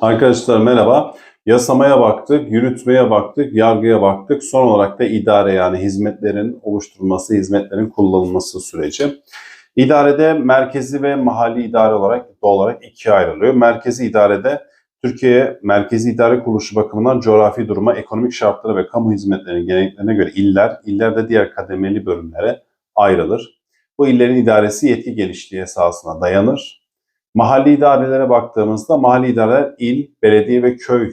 Arkadaşlar merhaba. Yasamaya baktık, yürütmeye baktık, yargıya baktık. Son olarak da idare yani hizmetlerin oluşturulması, hizmetlerin kullanılması süreci. İdarede merkezi ve mahalli idare olarak doğal olarak ikiye ayrılıyor. Merkezi idarede Türkiye Merkezi İdare Kuruluşu bakımından coğrafi duruma, ekonomik şartlara ve kamu hizmetlerinin geleneklerine göre iller, iller de diğer kademeli bölümlere ayrılır. Bu illerin idaresi yetki genişliği esasına dayanır. Mahalli idarelere baktığımızda mahalli idareler il, belediye ve köy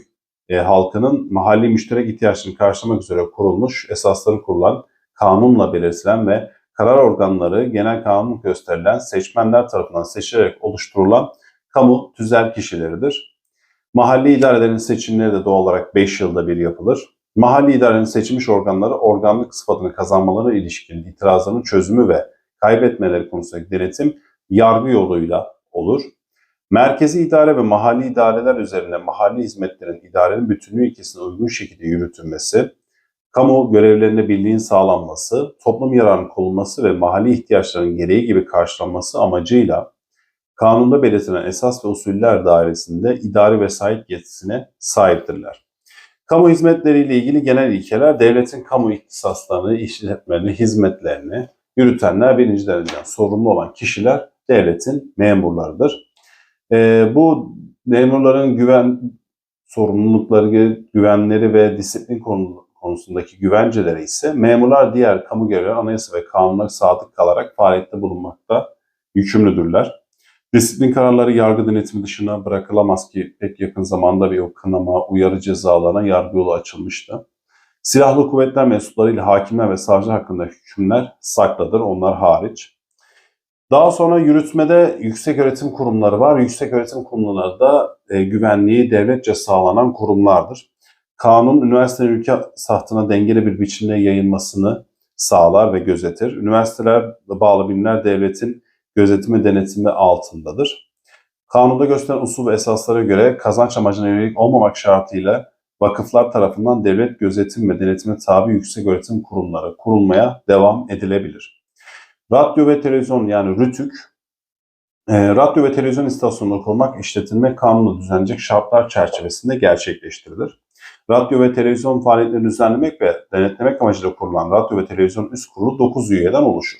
e, halkının mahalli müşterek ihtiyaçlarını karşılamak üzere kurulmuş, esasları kurulan, kanunla belirtilen ve karar organları genel kanun gösterilen seçmenler tarafından seçilerek oluşturulan kamu tüzel kişileridir. Mahalli idarelerin seçimleri de doğal olarak 5 yılda bir yapılır. Mahalli idarenin seçilmiş organları organlık sıfatını kazanmaları ilişkin itirazların çözümü ve kaybetmeleri konusundaki denetim yargı yoluyla olur. Merkezi idare ve mahalli idareler üzerine mahalli hizmetlerin idarenin bütünlüğü ilkesine uygun şekilde yürütülmesi, kamu görevlerinde birliğin sağlanması, toplum yararının korunması ve mahalli ihtiyaçların gereği gibi karşılanması amacıyla kanunda belirtilen esas ve usuller dairesinde idari vesayet yetisine sahiptirler. Kamu hizmetleriyle ilgili genel ilkeler devletin kamu ihtisaslarını, işletmelerini, hizmetlerini yürütenler birinci dereceden sorumlu olan kişiler devletin memurlarıdır. Ee, bu memurların güven sorumlulukları, güvenleri ve disiplin konu- konusundaki güvenceleri ise memurlar diğer kamu görevleri anayasa ve kanunlara sadık kalarak faaliyette bulunmakta yükümlüdürler. Disiplin kararları yargı denetimi dışına bırakılamaz ki pek yakın zamanda bir o kınama, uyarı cezalarına yargı yolu açılmıştı. Silahlı kuvvetler mensuplarıyla hakimler ve savcı hakkında hükümler sakladır, onlar hariç. Daha sonra yürütmede yüksek öğretim kurumları var. Yüksek öğretim kurumları da e, güvenliği devletçe sağlanan kurumlardır. Kanun üniversitenin ülke sahtına dengeli bir biçimde yayılmasını sağlar ve gözetir. Üniversiteler bağlı bilimler devletin gözetimi denetimi altındadır. Kanunda gösteren usul ve esaslara göre kazanç amacına yönelik olmamak şartıyla vakıflar tarafından devlet gözetim ve denetime tabi yüksek öğretim kurumları kurulmaya devam edilebilir. Radyo ve televizyon yani RTÜK, e, radyo ve televizyon istasyonları kurmak, işletilmek kanunla düzenlenecek şartlar çerçevesinde gerçekleştirilir. Radyo ve televizyon faaliyetlerini düzenlemek ve denetlemek amacıyla kurulan radyo ve televizyon üst kurulu 9 üyeden oluşur.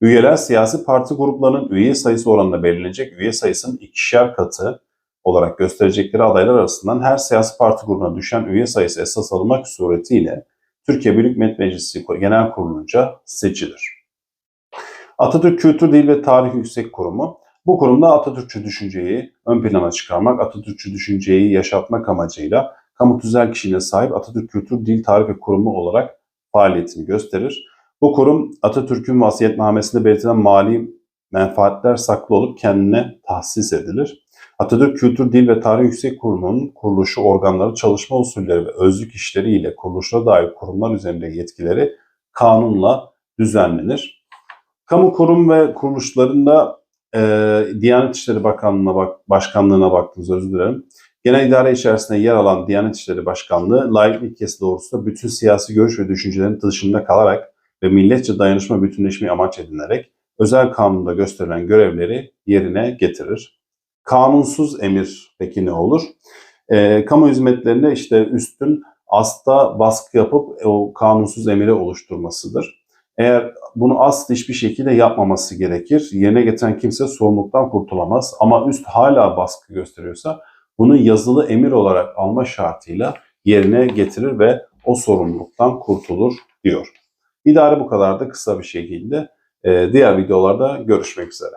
Üyeler siyasi parti gruplarının üye sayısı oranında belirlenecek üye sayısının ikişer katı olarak gösterecekleri adaylar arasından her siyasi parti grubuna düşen üye sayısı esas alınmak suretiyle Türkiye Büyük Millet Meclisi Genel Kurulu'nca seçilir. Atatürk Kültür Dil ve Tarih Yüksek Kurumu bu kurumda Atatürkçü düşünceyi ön plana çıkarmak, Atatürkçü düşünceyi yaşatmak amacıyla kamu tüzel kişiliğine sahip Atatürk Kültür Dil Tarih ve Kurumu olarak faaliyetini gösterir. Bu kurum Atatürk'ün vasiyetnamesinde belirtilen mali menfaatler saklı olup kendine tahsis edilir. Atatürk Kültür Dil ve Tarih Yüksek Kurumu'nun kuruluşu organları, çalışma usulleri ve özlük işleri ile kuruluşuna dair kurumlar üzerinde yetkileri kanunla düzenlenir. Kamu kurum ve kuruluşlarında e, Diyanet İşleri Bakanlığı'na bak, Başkanlığı'na baktığınız özür dilerim. Genel idare içerisinde yer alan Diyanet İşleri Başkanlığı layıklık ilkesi doğrultusunda bütün siyasi görüş ve düşüncelerin dışında kalarak ve milletçe dayanışma bütünleşmeyi amaç edinerek özel kanunda gösterilen görevleri yerine getirir. Kanunsuz emir peki ne olur? E, kamu hizmetlerinde işte üstün asta baskı yapıp o kanunsuz emiri oluşturmasıdır. Eğer bunu asla hiçbir şekilde yapmaması gerekir. Yerine getiren kimse sorumluluktan kurtulamaz. Ama üst hala baskı gösteriyorsa bunu yazılı emir olarak alma şartıyla yerine getirir ve o sorumluluktan kurtulur diyor. İdare bu kadar da kısa bir şekilde. Diğer videolarda görüşmek üzere.